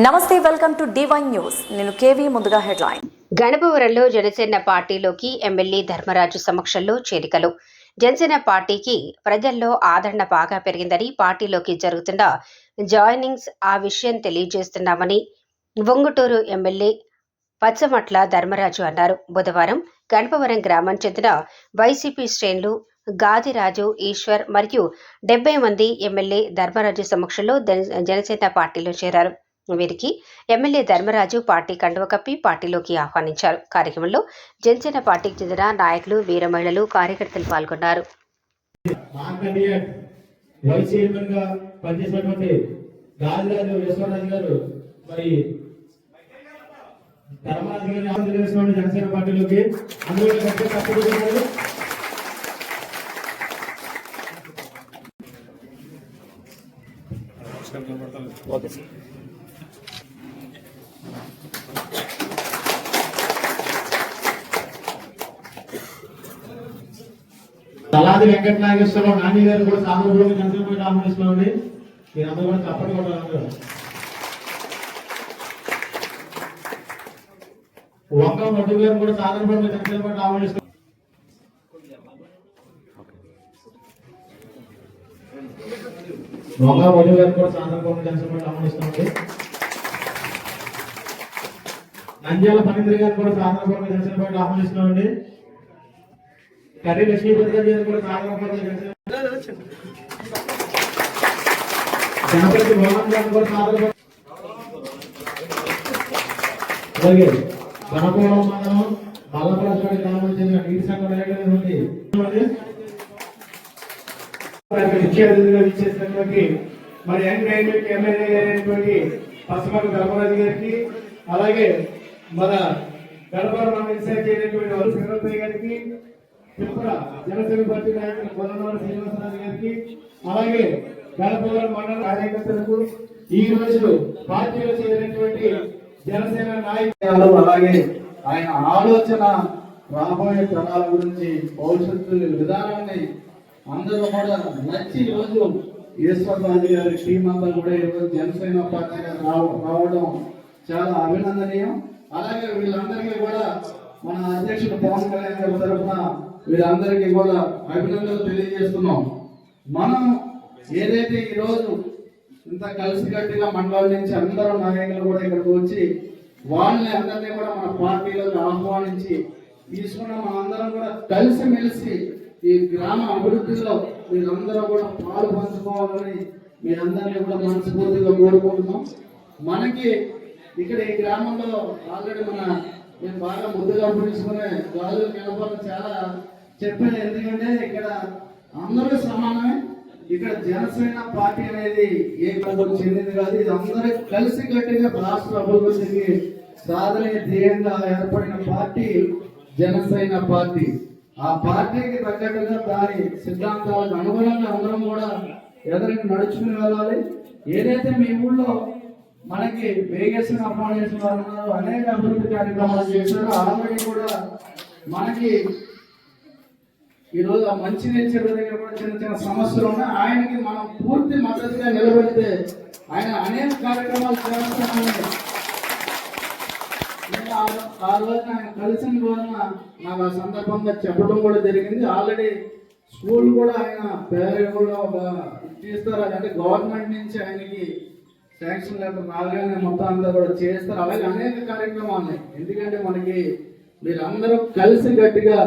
నమస్తే welcome to divine news నేను KV ముందుగా హెడ్లైన్. గణపవరంలో జనసేన పార్టీలోకి ఎమ్మెల్యే ధర్మరాజు సమక్షంలో చేరికలు. జనసేన పార్టీకి ప్రజల్లో ఆదరణ బాగా పెరిగిందని పార్టీలోకి జరుగుతున్న జాయినింగ్స్ ఆ విషయం తెలియజేస్తున్నామని వంగుటూరు ఎమ్మెల్యే పచ్చమట్ల ధర్మరాజు అన్నారు. బుధవారం గణపవరం గ్రామం చెందిన వైసీపీ శ్రేణులు గాదిరాజు ఈశ్వర్ మరియు డెబ్బై మంది ఎమ్మెల్యే ధర్మరాజు సమక్షంలో జన- జనసేన పార్టీలో చేరారు. వీరికి ఎమ్మెల్యే ధర్మరాజు పార్టీ కండువ కప్పి పార్టీలోకి ఆహ్వానించారు. కార్యక్రమంలో జనసేన పార్టీకి చెందిన నాయకులు వీర మహిళలు కార్యకర్తలు పాల్గొన్నారు. చైర్మన్గా పనిచేసినటువంటి గాలిరాజు యశ్వరరాజు గారు మరి ధర్మరాజు గారిని ఆంధ్రప్రదేశ్ జనసేన పార్టీలోకి అందులో గట్టిగా తప్పుకుంటున్నారు తలాది వెంకట నాగేశ్వరరావు నాని గారు కూడా సాధారణ జనసేన పార్టీ ఆహ్వానిస్తున్నామండి మీరందరూ కూడా తప్పని కొట్టాలి వంగ గారు కూడా సాధారణ జనసేన పార్టీ ఆహ్వానిస్తున్నాం వంగ మధు గారు కూడా సాధారణ జనసేన పార్టీ నంద్యాల ఫణీంద్ర గారు కూడా సాధారణ జనసేన పార్టీ ఆహ్వానిస్తున్నామండి కర్రీ లక్ష్మీపతి గణపతి మోహన్ గారు కూడా అలాగే గణపవరం మండలం బల్లపరాజు గ్రామం చెందిన నీటి సంఘం నాయకులైనటువంటి ఇచ్చేసినటువంటి మరి యంగ్ డైనమిక్ ఎమ్మెల్యే అయినటువంటి పసుమల ధర్మరాజు గారికి అలాగే మన గణపవరం మండల అయినటువంటి గారికి త్రిపుర జనసేన పార్టీ నాయకులు కొలనవారి శ్రీనివాసరావు గారికి అలాగే గణపవరం మండల కార్యకర్తలకు ఈ రోజు పార్టీలో చేరినటువంటి జనసేన నాయకులు అలాగే ఆయన ఆలోచన రాబోయే తరాల గురించి భవిష్యత్తు విధానాన్ని అందరూ కూడా నచ్చి ఈ ఈశ్వర్ ఈశ్వరరాజు గారి టీం అంతా కూడా ఈరోజు జనసేన పార్టీగా రావ- రావడం చాలా అభినందనీయం. అలాగే వీళ్ళందరికీ కూడా మన అధ్యక్షుడు పవన్ కళ్యాణ్ గారి తరఫున వీళ్ళందరికీ కూడా అభినందనలు తెలియజేస్తున్నాం. మనం ఏదైతే ఈరోజు ఇంత కలిసికట్టుగా మండలం నుంచి అందరూ నాయకులు కూడా ఇక్కడికి వచ్చి వాళ్ళని అందరినీ కూడా మన పార్టీలోకి ఆహ్వానించి తీసుకున్న మనందరం కూడా కలిసిమెలిసి ఈ గ్రామ అభివృద్ధిలో మీరందరూ కూడా పాలు పంచుకోవాలని మీరందరినీ కూడా మనస్ఫూర్తిగా కోరుకుంటున్నాం. మనకి ఇక్కడ ఈ గ్రామంలో ఆల్రెడీ మన నేను బాగా ముద్దుగా పిలుచుకునే గాజులు కనపాలని చాలా చెప్పాను. ఎందుకంటే ఇక్కడ అందరూ సమానమే. ఇక్కడ జనసేన పార్టీ అనేది ఏ ప్రభుత్వం చెందింది కాదు. ఇది అందరూ కలిసి కట్టిన రాష్ట్ర అభివృద్ధికి సాధన ధ్యేయంగా ఏర్పడిన పార్టీ జనసేన పార్టీ. ఆ పార్టీకి తగ్గట్టుగా దాని సిద్ధాంతాలకు అనుగుణంగా అందరం కూడా ఎదురికి నడుచుకుని వెళ్ళాలి. ఏదైతే మీ ఊళ్ళో మనకి వేగేసిన అప్లై వాళ్ళు అనేక అభివృద్ధి కార్యక్రమాలు చేశారు. ఆల్రెడీ కూడా మనకి ఈ రోజు ఆ మంచి నేచర్ దగ్గర కూడా చిన్న చిన్న సమస్యలు ఉన్నాయి. ఆయనకి మనం పూర్తి మద్దతుగా నిలబెడితే ఆయన అనేక కార్యక్రమాలు చేస్తామని ఆ- రోజున ఆయన కలిసిన రోజున నాకు ఆ సందర్భంగా చెప్పడం కూడా జరిగింది. ఆల్రెడీ స్కూల్ కూడా ఆయన పేరు కూడా ఒక తీస్తారు అంటే గవర్నమెంట్ నుంచి ఆయనకి శాంక్షన్ లెటర్ రాగానే మొత్తం అంతా కూడా చేస్తారు. అలాగే అనేక కార్యక్రమాలు. ఉన్నాయి ఎందుకంటే మనకి మీరందరూ కలిసి గట్టిగా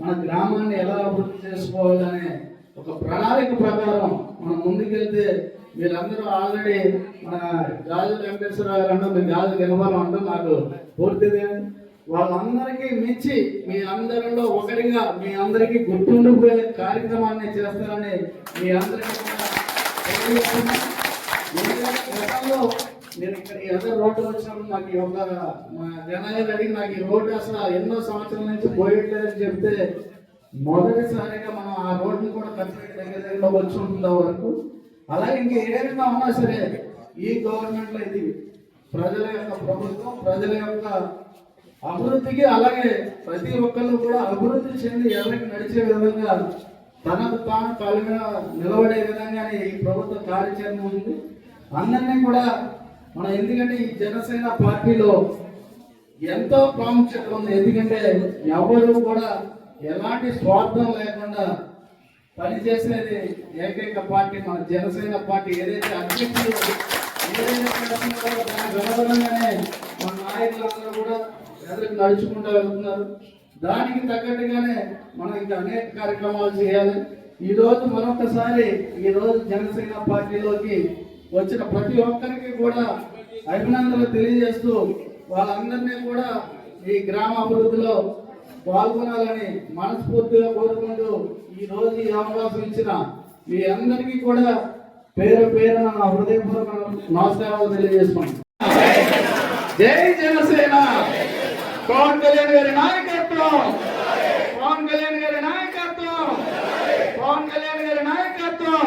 మన గ్రామాన్ని ఎలా అభివృద్ధి చేసుకోవాలనే ఒక ప్రణాళిక ప్రకారం మనం ముందుకెళ్తే మీరందరూ ఆల్రెడీ మన గాజు వెంకటేశ్వరరావు గారు అంటాం మీరు గాజు గెలవాలం అంటాం నాకు పూర్తిది. వాళ్ళందరికీ మించి మీ అందరిలో ఒకరిగా మీ అందరికీ గుర్తుండిపోయే కార్యక్రమాన్ని చేస్తారని మీ అందరికీ కూడా నేను ఇక్కడ ఏదో రోడ్డు వచ్చినప్పుడు నాకు ఒక మా జనాలు అడిగి నాకు ఈ రోడ్డు అసలు ఎన్నో సంవత్సరాల నుంచి పోయట్లేదని చెప్తే మొదటిసారిగా మనం ఆ రోడ్డుని కూడా కట్టడానికి దగ్గర దగ్గర వచ్చి ఉంటుందా వరకు అలాగే ఇంకా ఏదైనా ఉన్నా సరే ఈ గవర్నమెంట్ ఇది ప్రజల యొక్క ప్రభుత్వం ప్రజల యొక్క అభివృద్ధికి అలాగే ప్రతి ఒక్కళ్ళు కూడా అభివృద్ధి చెంది ఎవరికి నడిచే విధంగా తనకు తాను కలిగిన నిలబడే విధంగానే ఈ ప్రభుత్వ కార్యాచరణ ఉంది. అందరినీ కూడా మన ఎందుకంటే ఈ జనసేన పార్టీలో ఎంతో ప్రాముఖ్యత ఉంది. ఎందుకంటే ఎవరు కూడా ఎలాంటి స్వార్థం లేకుండా పనిచేసేది ఏకైక పార్టీ మన జనసేన పార్టీ. ఏదైతే అధ్యక్షులు ఏదైతే మన నాయకులందరూ కూడా ఎదురుకు నడుచుకుంటూ వెళ్తున్నారు. దానికి తగ్గట్టుగానే మనం ఇంకా అనేక కార్యక్రమాలు చేయాలి. ఈ రోజు మరొకసారి ఈ రోజు జనసేన పార్టీలోకి వచ్చిన ప్రతి ఒక్కరికి కూడా అభినందనలు తెలియజేస్తూ వాళ్ళందరినీ కూడా ఈ గ్రామ అభివృద్ధిలో పాల్గొనాలని మనస్ఫూర్తిగా కోరుకుంటూ ఈ రోజు ఈ అవకాశం ఇచ్చిన మీ అందరికీ కూడా పేరు పేరు నా హృదయపూర్వక నమస్కారాలు తెలియజేస్తున్నాను. జై జనసేన! పవన్ కళ్యాణ్ గారి నాయకత్వం! పవన్ కళ్యాణ్ గారి నాయకత్వం పవన్ కళ్యాణ్ గారి నాయకత్వం